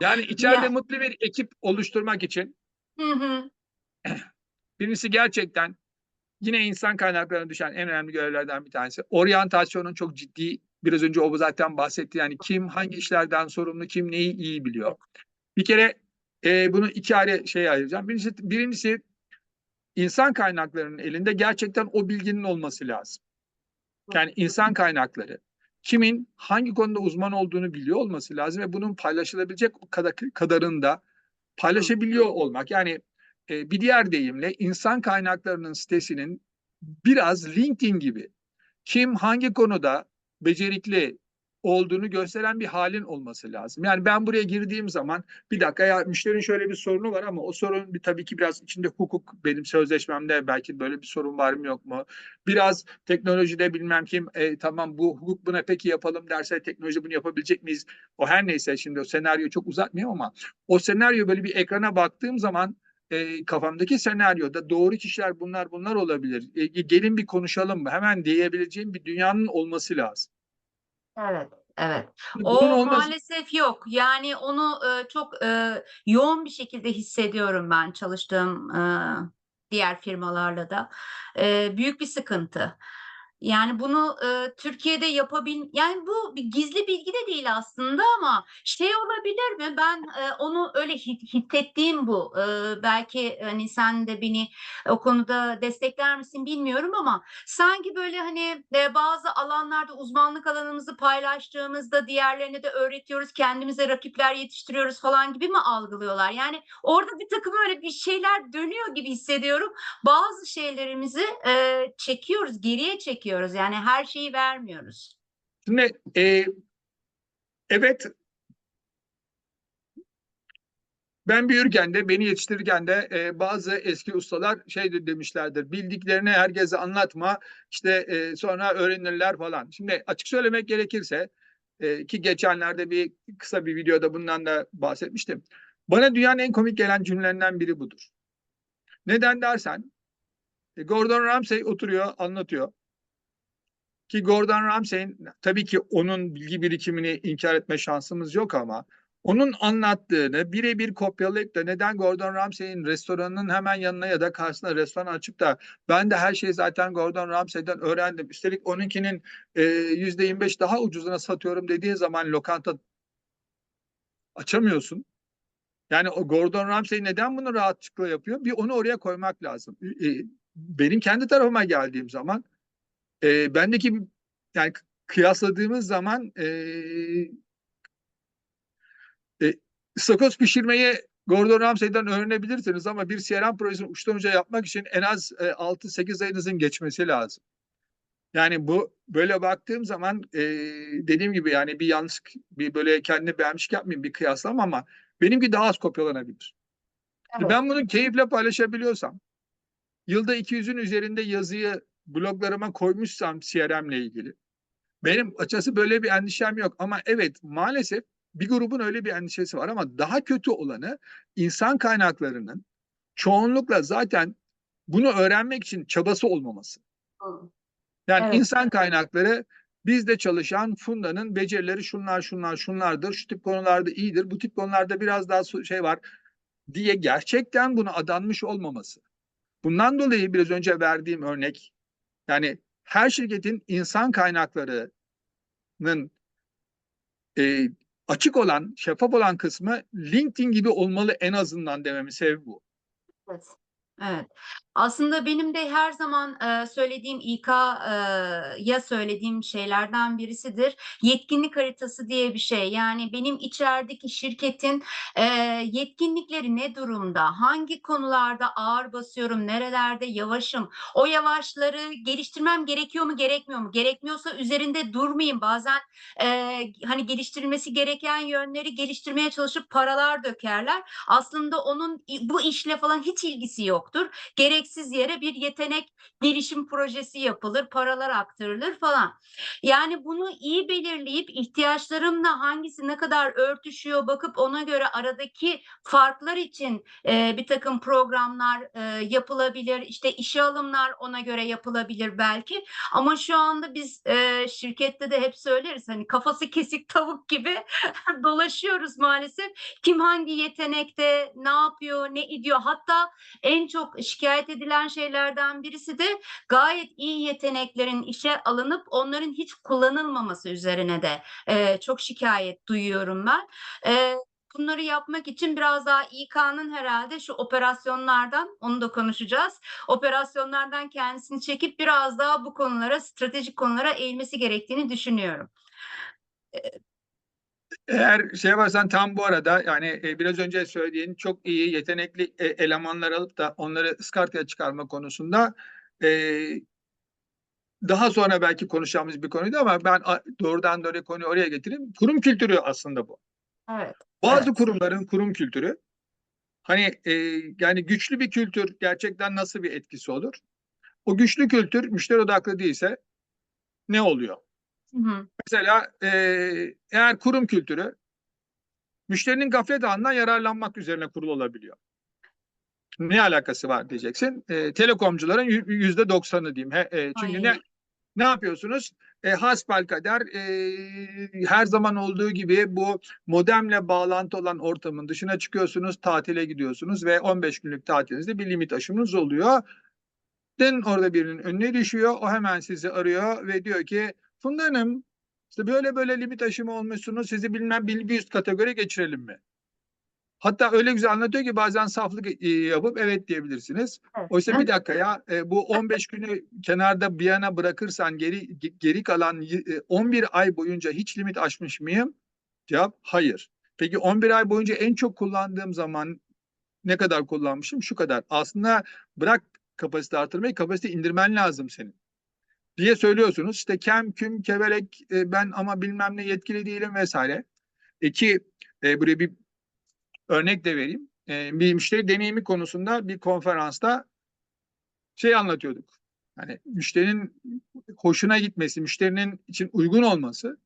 Yani içeride Ya. mutlu bir ekip oluşturmak için Hı hı. birincisi gerçekten yine insan kaynaklarına düşen en önemli görevlerden bir tanesi. Oryantasyonun çok ciddi biraz önce o zaten bahsetti. Yani kim hangi işlerden sorumlu, kim neyi iyi biliyor. Bir kere e, bunu iki ayrı şeye ayıracağım. Birincisi, birincisi insan kaynaklarının elinde gerçekten o bilginin olması lazım. Yani insan kaynakları kimin hangi konuda uzman olduğunu biliyor olması lazım ve bunun paylaşılabilecek kadar, kadarında paylaşabiliyor olmak. Yani e, bir diğer deyimle insan kaynaklarının sitesinin biraz LinkedIn gibi kim hangi konuda becerikli olduğunu gösteren bir halin olması lazım. Yani ben buraya girdiğim zaman bir dakika ya müşterinin şöyle bir sorunu var ama o sorun bir tabii ki biraz içinde hukuk benim sözleşmemde belki böyle bir sorun var mı yok mu? Biraz teknolojide bilmem kim e, tamam bu hukuk buna peki yapalım derse teknoloji bunu yapabilecek miyiz? O her neyse şimdi o senaryoyu çok uzatmayayım ama o senaryo böyle bir ekrana baktığım zaman e, kafamdaki senaryoda doğru kişiler bunlar bunlar olabilir. E, gelin bir konuşalım mı? Hemen diyebileceğim bir dünyanın olması lazım. Evet, evet. Bunun O olması- maalesef yok. Yani onu e, çok e, yoğun bir şekilde hissediyorum ben çalıştığım e, diğer firmalarla da. E, büyük bir sıkıntı. Yani bunu e, Türkiye'de yapabil yani bu bir gizli bilgi de değil aslında ama şey olabilir mi? Ben e, onu öyle hi- hissettiğim bu. E, belki hani sen de beni o konuda destekler misin bilmiyorum ama sanki böyle hani e, bazı alanlarda uzmanlık alanımızı paylaştığımızda diğerlerine de öğretiyoruz, kendimize rakipler yetiştiriyoruz falan gibi mi algılıyorlar? Yani orada bir takım öyle bir şeyler dönüyor gibi hissediyorum. Bazı şeylerimizi e, çekiyoruz, geriye çekiyoruz. Yani her şeyi vermiyoruz. Şimdi e, evet ben büyürken de beni yetiştirirken de e, bazı eski ustalar şey de demişlerdir. Bildiklerini herkese anlatma işte e, sonra öğrenirler falan. Şimdi açık söylemek gerekirse e, ki geçenlerde bir kısa bir videoda bundan da bahsetmiştim. Bana dünyanın en komik gelen cümlelerinden biri budur. Neden dersen e, Gordon Ramsay oturuyor anlatıyor. Ki Gordon Ramsay'in tabii ki onun bilgi birikimini inkar etme şansımız yok ama onun anlattığını birebir kopyalayıp da neden Gordon Ramsay'in restoranının hemen yanına ya da karşısına restoran açıp da ben de her şeyi zaten Gordon Ramsay'den öğrendim. Üstelik onunkinin e, yüzde 25 daha ucuzuna satıyorum dediği zaman lokanta açamıyorsun. Yani o Gordon Ramsay neden bunu rahatlıkla yapıyor? Bir onu oraya koymak lazım. E, benim kendi tarafıma geldiğim zaman e, bendeki yani kıyasladığımız zaman e, e, ıstakoz pişirmeyi Gordon Ramsay'den öğrenebilirsiniz ama bir CRM projesini uçtan uca yapmak için en az e, 6-8 ayınızın geçmesi lazım. Yani bu böyle baktığım zaman e, dediğim gibi yani bir yanlış bir böyle kendini beğenmiş yapmayayım bir kıyaslama ama benimki daha az kopyalanabilir. Evet. Ben bunu keyifle paylaşabiliyorsam, yılda 200'ün üzerinde yazıyı bloglarıma koymuşsam CRM ile ilgili, benim açıkçası böyle bir endişem yok. Ama evet maalesef bir grubun öyle bir endişesi var ama daha kötü olanı insan kaynaklarının çoğunlukla zaten bunu öğrenmek için çabası olmaması. Yani Evet. insan kaynakları bizde çalışan Funda'nın becerileri şunlar şunlar şunlardır. Şu tip konularda iyidir. Bu tip konularda biraz daha şey var diye gerçekten buna adanmış olmaması. Bundan dolayı biraz önce verdiğim örnek yani her şirketin insan kaynaklarının e, açık olan, şeffaf olan kısmı LinkedIn gibi olmalı en azından dememin sebebi bu. Evet. Evet. Aslında benim de her zaman e, söylediğim İK'ya söylediğim şeylerden birisidir. Yetkinlik haritası diye bir şey. Yani benim içerideki şirketin e, yetkinlikleri ne durumda? Hangi konularda ağır basıyorum? Nerelerde yavaşım? O yavaşları geliştirmem gerekiyor mu, gerekmiyor mu? Gerekmiyorsa üzerinde durmayayım. Bazen e, hani geliştirilmesi gereken yönleri geliştirmeye çalışıp paralar dökerler. Aslında onun bu işle falan hiç ilgisi yoktur. yoktur. Gereksiz yere bir yetenek gelişim projesi yapılır, paralar aktarılır falan. Yani bunu iyi belirleyip ihtiyaçlarımla hangisi ne kadar örtüşüyor bakıp ona göre aradaki farklar için e, bir takım programlar e, yapılabilir. İşte işe alımlar ona göre yapılabilir belki. Ama şu anda biz e, şirkette de hep söyleriz hani kafası kesik tavuk gibi dolaşıyoruz maalesef. Kim hangi yetenekte ne yapıyor, ne ediyor. Hatta en çok şikayet edilen şeylerden birisi de gayet iyi yeteneklerin işe alınıp onların hiç kullanılmaması üzerine de e, çok şikayet duyuyorum ben. E, bunları yapmak için biraz daha İK'nın herhalde şu operasyonlardan onu da konuşacağız. Operasyonlardan kendisini çekip biraz daha bu konulara, stratejik konulara eğilmesi gerektiğini düşünüyorum. Eğer şey varsan tam bu arada yani e, biraz önce söylediğin çok iyi yetenekli e, elemanlar alıp da onları ıskartaya çıkarma konusunda e, daha sonra belki konuşacağımız bir konuydu ama ben doğrudan doğruya konuyu oraya getireyim. Kurum kültürü aslında bu. Evet. Bazı Evet. kurumların kurum kültürü hani e, yani güçlü bir kültür gerçekten nasıl bir etkisi olur? O güçlü kültür müşteri odaklı değilse ne oluyor? Hı hı. Mesela e, eğer kurum kültürü müşterinin gaflet anından yararlanmak üzerine kurulu olabiliyor. Ne alakası var diyeceksin. E, telekomcuların yü- yüzde doksanı diyeyim. He, e, çünkü ne Aynen. ne yapıyorsunuz? E, hasbelkader e, her zaman olduğu gibi bu modemle bağlantı olan ortamın dışına çıkıyorsunuz, tatile gidiyorsunuz ve 15 günlük tatilinizde bir limit aşımınız oluyor. Den orada birinin önüne düşüyor. O hemen sizi arıyor ve diyor ki Funda Hanım işte böyle böyle limit aşımı olmuşsunuz. Sizi bilmem bir, üst kategori geçirelim mi? Hatta öyle güzel anlatıyor ki bazen saflık e, yapıp evet diyebilirsiniz. Oysa bir dakika ya e, bu 15 günü kenarda bir yana bırakırsan geri ge- geri kalan y- e, 11 ay boyunca hiç limit aşmış mıyım? Cevap hayır. Peki 11 ay boyunca en çok kullandığım zaman ne kadar kullanmışım? Şu kadar. Aslında bırak kapasite artırmayı, kapasite indirmen lazım senin. Diye söylüyorsunuz. İşte kem, küm, keverek e, ben ama bilmem ne yetkili değilim vesaire. E ki e, buraya bir örnek de vereyim. E, bir müşteri deneyimi konusunda bir konferansta şey anlatıyorduk. Hani müşterinin hoşuna gitmesi, müşterinin için uygun olması.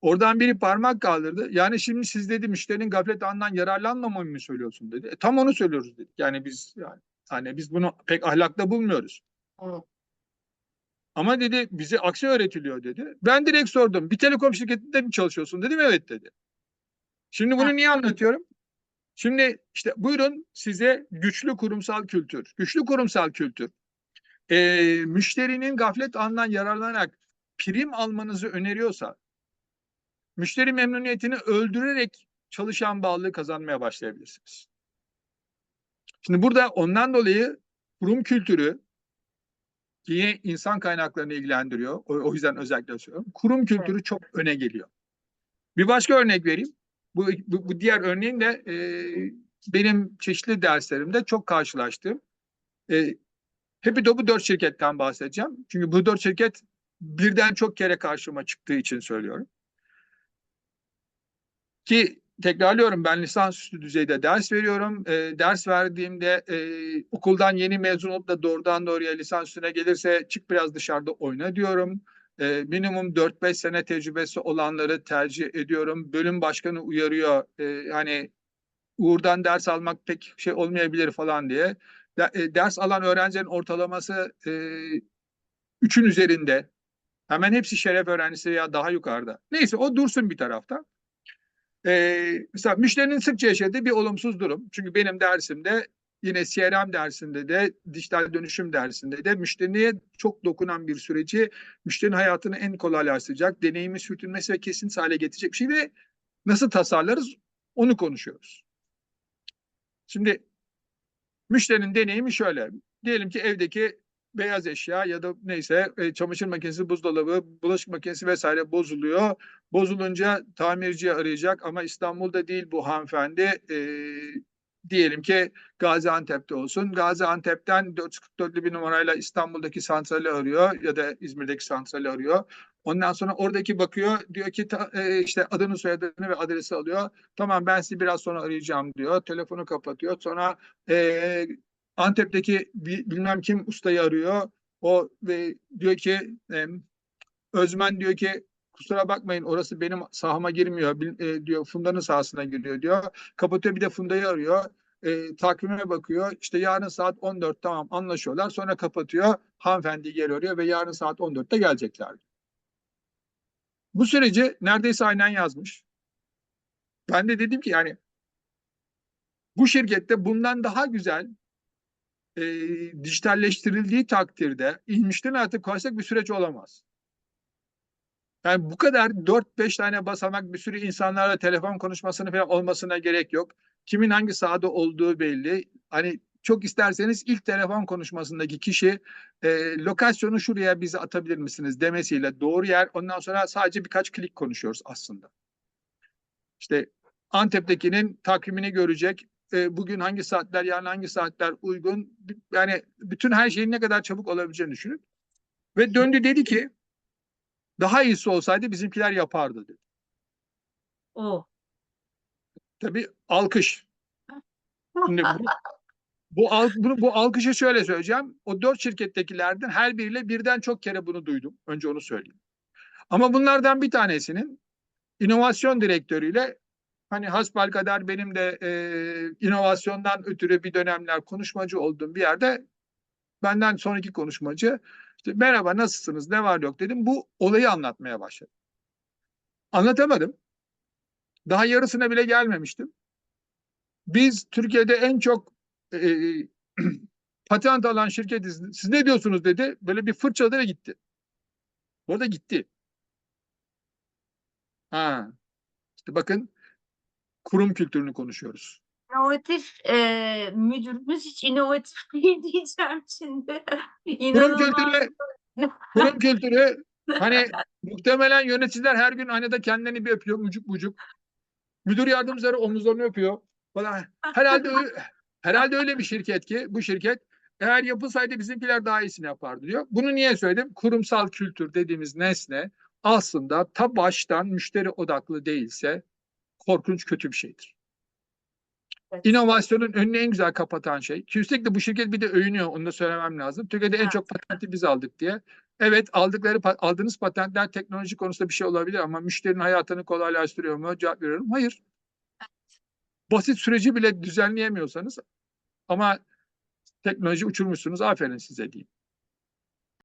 Oradan biri parmak kaldırdı. Yani şimdi siz dedi müşterinin gaflet anından yararlanmamamı mı söylüyorsun dedi. E, tam onu söylüyoruz dedik. Yani biz yani hani biz bunu pek ahlakta bulmuyoruz. Evet. Ama dedi bize aksi öğretiliyor dedi. Ben direkt sordum. Bir telekom şirketinde mi çalışıyorsun dedim. Evet dedi. Şimdi bunu niye anlatıyorum? Şimdi işte buyurun size güçlü kurumsal kültür. Güçlü kurumsal kültür. Ee, müşterinin gaflet anından yararlanarak prim almanızı öneriyorsa müşteri memnuniyetini öldürerek çalışan bağlılığı kazanmaya başlayabilirsiniz. Şimdi burada ondan dolayı kurum kültürü ki insan kaynaklarını ilgilendiriyor. O, o yüzden özellikle söylüyorum. Kurum kültürü çok öne geliyor. Bir başka örnek vereyim. Bu, bu, bu diğer örneğin de e, benim çeşitli derslerimde çok karşılaştığım. E, Happy bu dört şirketten bahsedeceğim. Çünkü bu dört şirket birden çok kere karşıma çıktığı için söylüyorum. Ki tekrarlıyorum ben lisansüstü düzeyde ders veriyorum. E, ders verdiğimde e, okuldan yeni mezun olup da doğrudan doğruya lisansüstüne gelirse çık biraz dışarıda oyna diyorum. E, minimum 4-5 sene tecrübesi olanları tercih ediyorum. Bölüm başkanı uyarıyor. E, hani Uğur'dan ders almak pek şey olmayabilir falan diye. De- e, ders alan öğrencilerin ortalaması e, üzerinde. Hemen hepsi şeref öğrencisi veya daha yukarıda. Neyse o dursun bir tarafta. Ee, mesela müşterinin sıkça yaşadığı bir olumsuz durum. Çünkü benim dersimde yine CRM dersinde de dijital dönüşüm dersinde de müşteriye çok dokunan bir süreci müşterinin hayatını en kolaylaştıracak, deneyimi sürtünmesi ve kesin hale getirecek bir şey ve nasıl tasarlarız onu konuşuyoruz. Şimdi müşterinin deneyimi şöyle. Diyelim ki evdeki beyaz eşya ya da neyse e, çamaşır makinesi, buzdolabı, bulaşık makinesi vesaire bozuluyor. Bozulunca tamirciyi arayacak ama İstanbul'da değil bu hanımefendi. E, diyelim ki Gaziantep'te olsun. Gaziantep'ten 444'lü bir numarayla İstanbul'daki santrali arıyor ya da İzmir'deki santrali arıyor. Ondan sonra oradaki bakıyor diyor ki ta- e, işte adını soyadını ve adresi alıyor. Tamam ben sizi biraz sonra arayacağım diyor. Telefonu kapatıyor. Sonra e, Antep'teki bi- bilmem kim ustayı arıyor. O ve diyor ki Özmen diyor ki kusura bakmayın orası benim sahama girmiyor e, diyor Funda'nın sahasına giriyor diyor. Kapatıyor bir de Funda'yı arıyor. E, takvime bakıyor. İşte yarın saat 14 tamam anlaşıyorlar. Sonra kapatıyor. Hanımefendi geri arıyor ve yarın saat 14'te gelecekler. Bu süreci neredeyse aynen yazmış. Ben de dedim ki yani bu şirkette bundan daha güzel e, dijitalleştirildiği takdirde inmişten artık koysak bir süreç olamaz. Yani bu kadar 4-5 tane basamak bir sürü insanlarla telefon konuşmasını falan olmasına gerek yok. Kimin hangi sahada olduğu belli. Hani çok isterseniz ilk telefon konuşmasındaki kişi e, lokasyonu şuraya bize atabilir misiniz demesiyle doğru yer. Ondan sonra sadece birkaç klik konuşuyoruz aslında. İşte Antep'tekinin takvimini görecek. E, bugün hangi saatler yarın hangi saatler uygun. Yani bütün her şeyin ne kadar çabuk olabileceğini düşünün. Ve döndü dedi ki daha iyisi olsaydı bizimkiler yapardı dedi. O. Tabii alkış. Şimdi bu, bu, al, bunu, bu alkışı şöyle söyleyeceğim. O dört şirkettekilerden her biriyle birden çok kere bunu duydum. Önce onu söyleyeyim. Ama bunlardan bir tanesinin inovasyon direktörüyle hani hasbelkader benim de e, inovasyondan ötürü bir dönemler konuşmacı olduğum bir yerde benden sonraki konuşmacı işte, merhaba nasılsınız ne var yok dedim. Bu olayı anlatmaya başladım. Anlatamadım. Daha yarısına bile gelmemiştim. Biz Türkiye'de en çok e, patent alan şirketiz. Siz ne diyorsunuz dedi. Böyle bir fırçaladı ve gitti. Bu arada gitti. Ha. İşte bakın kurum kültürünü konuşuyoruz. İnovatif e, müdürümüz hiç inovatif değil diyeceğim şimdi. Kurum İnanılmaz. kültürü kurum kültürü hani muhtemelen yöneticiler her gün aynada kendilerini bir öpüyor mucuk mucuk. Müdür yardımcıları omuzlarını öpüyor. Falan. Herhalde herhalde öyle bir şirket ki bu şirket eğer yapılsaydı bizimkiler daha iyisini yapardı diyor. Bunu niye söyledim? Kurumsal kültür dediğimiz nesne aslında ta baştan müşteri odaklı değilse korkunç kötü bir şeydir. Evet. İnovasyonun önünü en güzel kapatan şey. Ki üstelik de bu şirket bir de övünüyor. Onu da söylemem lazım. Türkiye'de en Evet. çok patenti biz aldık diye. Evet aldıkları aldığınız patentler teknoloji konusunda bir şey olabilir ama müşterinin hayatını kolaylaştırıyor mu? Cevap veriyorum. Hayır. Basit süreci bile düzenleyemiyorsanız ama teknoloji uçurmuşsunuz. Aferin size diyeyim.